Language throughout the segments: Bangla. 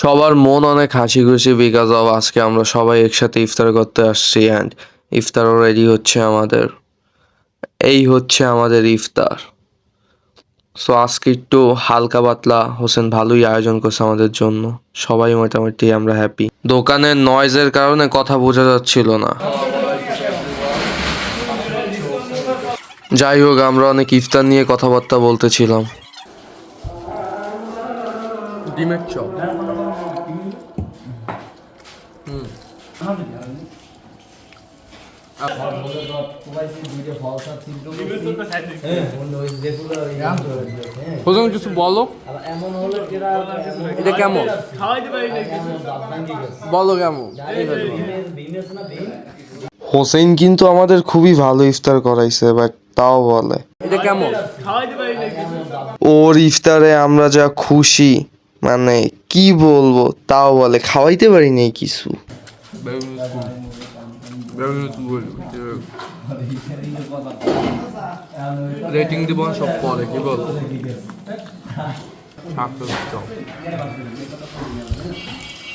সবার মন অনেক হাসি খুশি বিকজ অফ আজকে আমরা সবাই একসাথে ইফতার করতে আসছি অ্যান্ড ইফতারও রেডি হচ্ছে আমাদের। এই হচ্ছে আমাদের ইফতার। সো আজকে একটু হালকা পাতলা হোসেন ভালোই আয়োজন করছে আমাদের জন্য। সবাই মোটামুটি আমরা হ্যাপি দোকানের নয়েজের কারণে কথা বোঝা যাচ্ছিল না। যাই হোক আমরা অনেক ইফতার নিয়ে কথাবার্তা বলতেছিলাম। ডিমের চপ। কিছু বলো। এটা কেমন? বলো কেমন? হোসেন কিন্তু আমাদের খুবই ভালো ইফতার করাইছে বাট তাও বলে। এটা কেমন? ওর ইফতারে আমরা যা খুশি মানে কি বলব তাও বলে। খাওয়াইতে পারি নাই কিছু। রেটিং দিব সব পরে কি বল?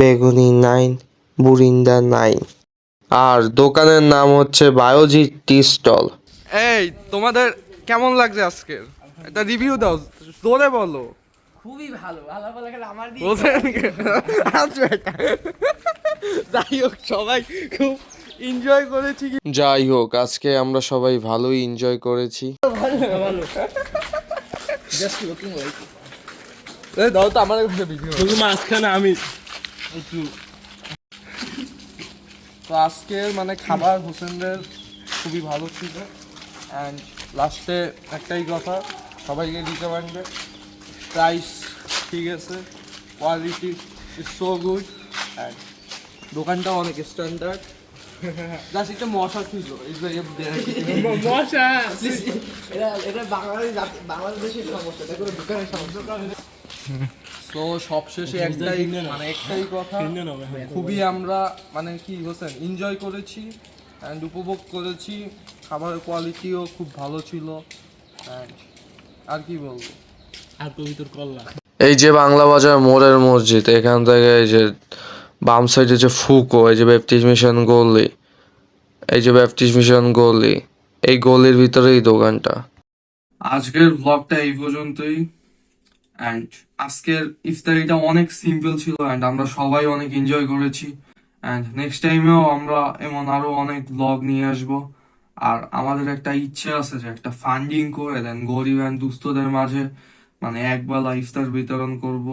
বেগুনি নাইন বুরিন্দা নাইন। আর দোকানের নাম হচ্ছে বায়োজি টি স্টল। এই তোমাদের কেমন লাগছে আজকের? একটা রিভিউ দাও জোরে বলো। খুবই ভালো ভালো বলে আমার দিয়ে আচ্ছা যাই হোক সবাই খুব এনজয় করেছি যাই হোক আজকে আমরা সবাই ভালোই এনজয় করেছি। জাস্ট লুকিং এই দাও তো আমার ভিডিও শুধু মাঝখানে আমি একটু তো আজকের মানে খাবার হোসেনদের খুবই ভালো ছিল। অ্যান্ড লাস্টে একটাই কথা সবাইকে দিতে পারবে। প্রাইস ঠিক আছে quality is so good and দোকানটা অনেক স্ট্যান্ডার্ড জাস্ট একটা মশা ছিল মশা! এটা এটা বাংলাদেশ জাতি- বাংলাদেশের সমস্যা এটা কোনো দোকানের সমস্যা। তো সবশেষে একটাই মানে একটাই কথা খুবই। আমরা মানে কি হোসেন এনজয় করেছি অ্যান্ড উপভোগ করেছি। খাবারের কোয়ালিটিও খুব ভালো ছিল আর কি বলব? আর কবিতর কল্লা। এই যে বাংলা বাজার মোড়ের মসজিদ এখান থেকে এই যে বাম সাইডে যে ফুকো এই যে ব্যাপটিস্ট মিশন গলি এই যে ব্যাপটিস্ট মিশন গলি এই গলির ভিতরেই দোকানটা। আজকের ব্লগটা এই পর্যন্তই। অ্যান্ড আজকের ইফতারিটা অনেক সিম্পল ছিল অ্যান্ড আমরা সবাই অনেক এনজয় করেছি। অ্যান্ড নেক্সট টাইমেও আমরা এমন আরও অনেক ব্লগ নিয়ে আসব। আর আমাদের একটা ইচ্ছে আছে যে একটা ফান্ডিং করে দেন গরিব অ্যান্ড দুস্থদের মাঝে মানে একবেলা ইফতার বিতরণ করব।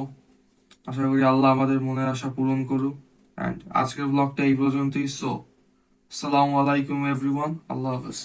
আশা করি আল্লাহ আমাদের মনের আশা পূরণ করুক। অ্যান্ড আজকের ব্লগটা এই পর্যন্তই। সো আসসালামু আলাইকুম এভরিওয়ান আল্লাহ হাফেজ।